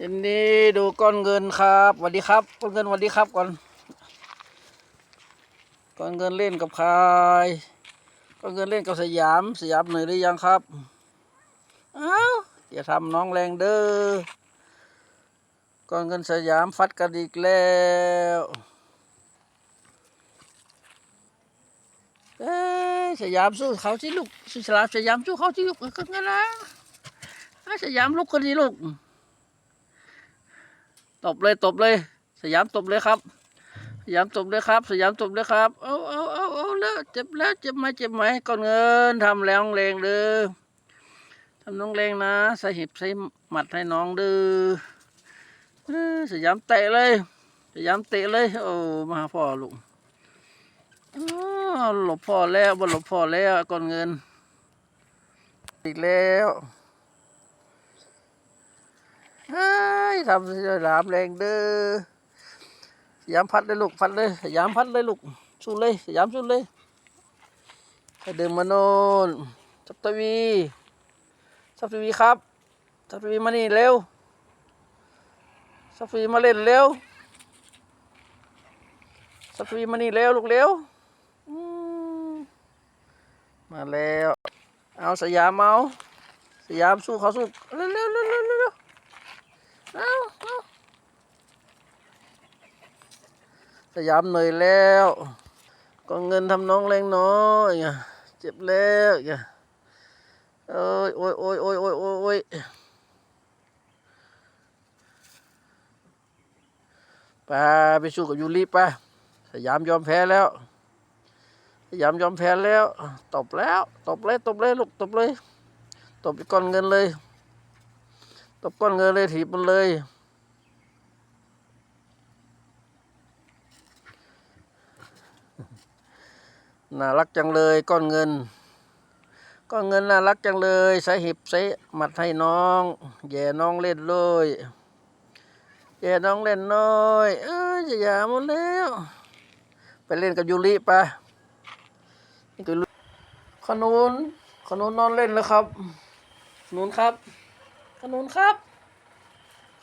ยินดีดูก้อนเงินครับสวัสดีครับก้อนเงินสวัสดีครับก่อนก้อนเงินเล่นกับใครก้อนเงินเล่นกับสยามสยามเหนื่อยหรือยังครับอ้าวอย่าทำน้องแรงเด้อก้อนเงินสยามฟัดกันอีกแล้วเอ้สยามสู้เขาสิลูกสุฉลามสยามสู้เขาสิลูกก้อนเงินนะอะสยามลุกกันดีลูก ตบเลยตบเลย สยามตบเลยครับ สยามตบเลยครับ สยามตบเลยครับเอาเอาเอาเอาแล้วเจ็บแล้วเจ็บไหมเจ็บไหมก่อนเงินทำแล้วน้องแรงเด้อทำน้องแรงนะใส่หิบใส่หมัดให้น้องเด้อยสยามเตะเลย สยามเตะเลยโอ้มาพ่อลูกหลบพ่อแล้วบนหลบพ่อแล้วก่อนเงิน อีกแล้ว ทำสยามแรงเด้อยามพัดเลยลูกพัดเลยยามพัดเลยลูกสู้เลยยามสู้เลยให้เดินมาโนนสับตวีสับตวีครับสับตวีมานี่เร็วสับตวีมาเล่นเร็วสับตวีมานี่เร็วลูกเร็วมมาแล้ว เอาสยามเอาสยามสู้เขาสู้เร็วเร็วเร็วเร็ว เอาเอาสยามเหนื่อยแล้ว ก็เงินทำน้องแรงน้อยไงเจ็บแล้วไงเอยโอ้ยโอ้ยโอ้ยโอ้ยโอ้ยโอ้ยไปไปสู้กับยูริไปสยามยอมแพ้แล้วสยามยอมแพ้แล้ว ตบแล้ว ตบเลย ตบเลย ลูก ตบเลย ตบไปก้อนเงินเลย ตบก้อนเงินเลยถีบมันเลย น่ารักจังเลยก้อนเงิน ก้อนเงินน่ารักจังเลยใส่หิบใส่หมัดให้น้อง แย่น้องเล่นเลยแย่น้องเล่นน้อยเอ้ยจะย่าหมดแล้ว ไปเล่นกับยูริปนี่คือขนุนขนุนนอนเล่นแล้วครับขนุนครับ ขนุนครับ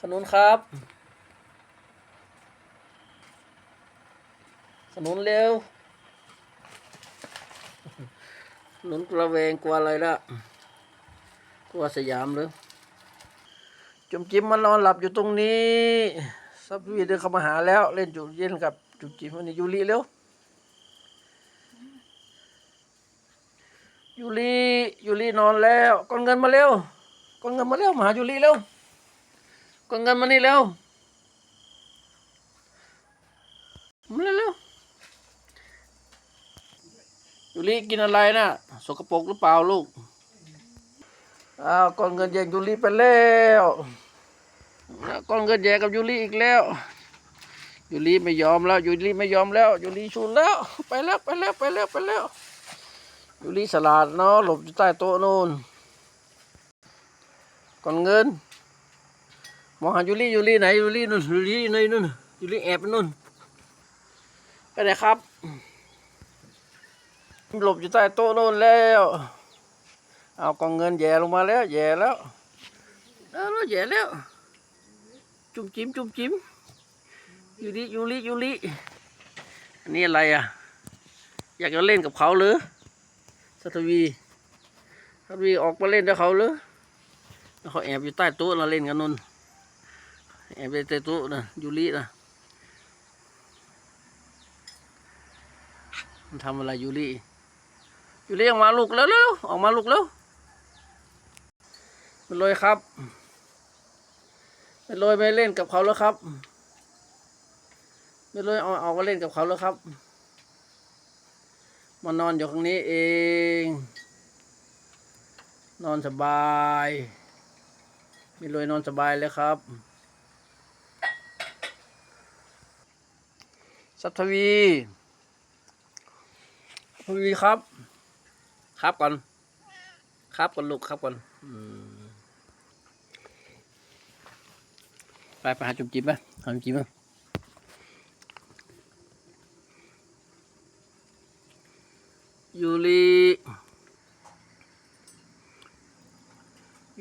ขนุนครับ ขนุนเร็ว ขนุนกระเวงกลัวอะไรละกลัวสยามหรือจุมจิ้มมันนอนหลับอยู่ตรงนี้ซับวีเดินเข้ามาหาแล้ว เล่นจุเย็นกับจุมจิ้มวันนี้ยูริเร็วยูริยูรินอนแล้วก้อนเงินมาเร็ว กดเงินมาเร็วมหายูรีเร็วกดเงินมานี่เร็วมาเร็วเร็วยูรีกินอะไรนะสกปรกหรือเปล่าลูก อ้าวกดเงินแย่งยูรีไปแล้วกดเงินแย่งกับยูรีอีกแล้วยูรีไม่ยอมแล้วยูรีไม่ยอมแล้วยูรีชุนแล้ว ไปแล้วไปแล้วไปแล้วไปแล้วยูรีสลัดเนาะหลบอยู่ใต้โต๊ะนู่น ก่อนเงินมองหายูรี่ยูรี่ไหนยูรี่นู่นยูรี่ในนู่นยูรี่แอบนู่นไปไหนครับ หลบอยู่ใต้โต๊ะโน่นแล้ว เอากองเงินแย่ลงมาแล้ว แย่แล้วแล้วแย่แล้ว จุ่มจิ้มจุ่มจิ้มยูริยูริยูริอันนี้อะไรอะ อยากจะเล่นกับเขาหรือสัตวีสัตวีออกมาเล่นกับเขาหรือแล้ว เขาแอบอยู่ใต้โต๊ะเราเล่นกันนุนแอบอยู่ใต้โต๊ะนะยูรินะมันทำอะไรยูริยูริออกมาลูกแล้วเร็วออกมาลูกแล้วไปเลยครับไปเลยไปเล่นกับเขาแล้วครับไปเลยเอาออกมาเล่นกับเขาแล้วครับมานอนอยู่ข้างนี้เอง นอนสบาย มีรวยนอนสบายเลยครับสัตวีทวีครับ ครับก่อน ครับก่อนลูกครับก่อนอไปไปหาจุ่มจิ้มไปหาจุ่มจิ้มไปยูริ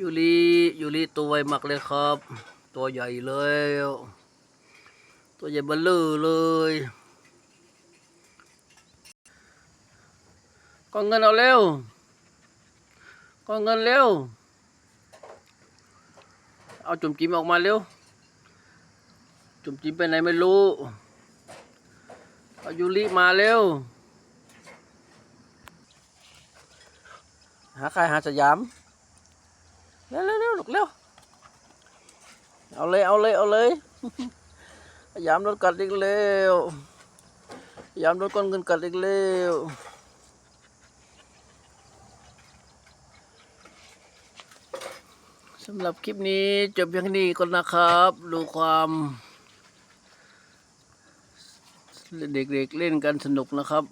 ยูริยูริตัวไวมากเลยครับ ตัวใหญ่เลย ตัวใหญ่เบลลือเลยก้อนเงินเอาเร็วก้อนเงินเร็ว เอาจุ่มจิ้มออกมาเร็ว จุ่มจิ้มไปไหนไม่รู้ เอายูริมาเร็ว หาใครหาสยาม เร็วเร็วเร็วลูกเร็วเอาเลยเอาเลยเอาเลยสยายามโดกัดอีกแล้วสยายามโดก้อนเงินกัดอีกแล้วสำหรับคลิปนี้จบเพียงเท่นี้ก่อนนะครับ ดูความเด็กๆเล่นกันสนุกนะครับ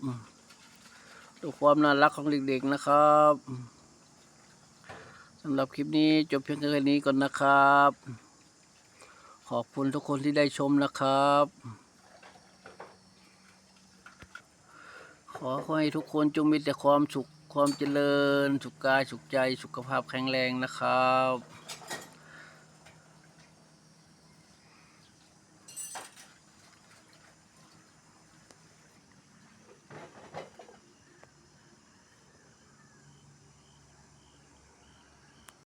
ดูความน่ารักของเด็กๆนะครับ สำหรับคลิปนี้จบเพียงแค่นี้ก่อนนะครับ ขอบคุณทุกคนที่ได้ชมนะครับ ขอให้ทุกคนจงมีแต่ความสุขความเจริญ สุขกายสุขใจสุขภาพแข็งแรงนะครับ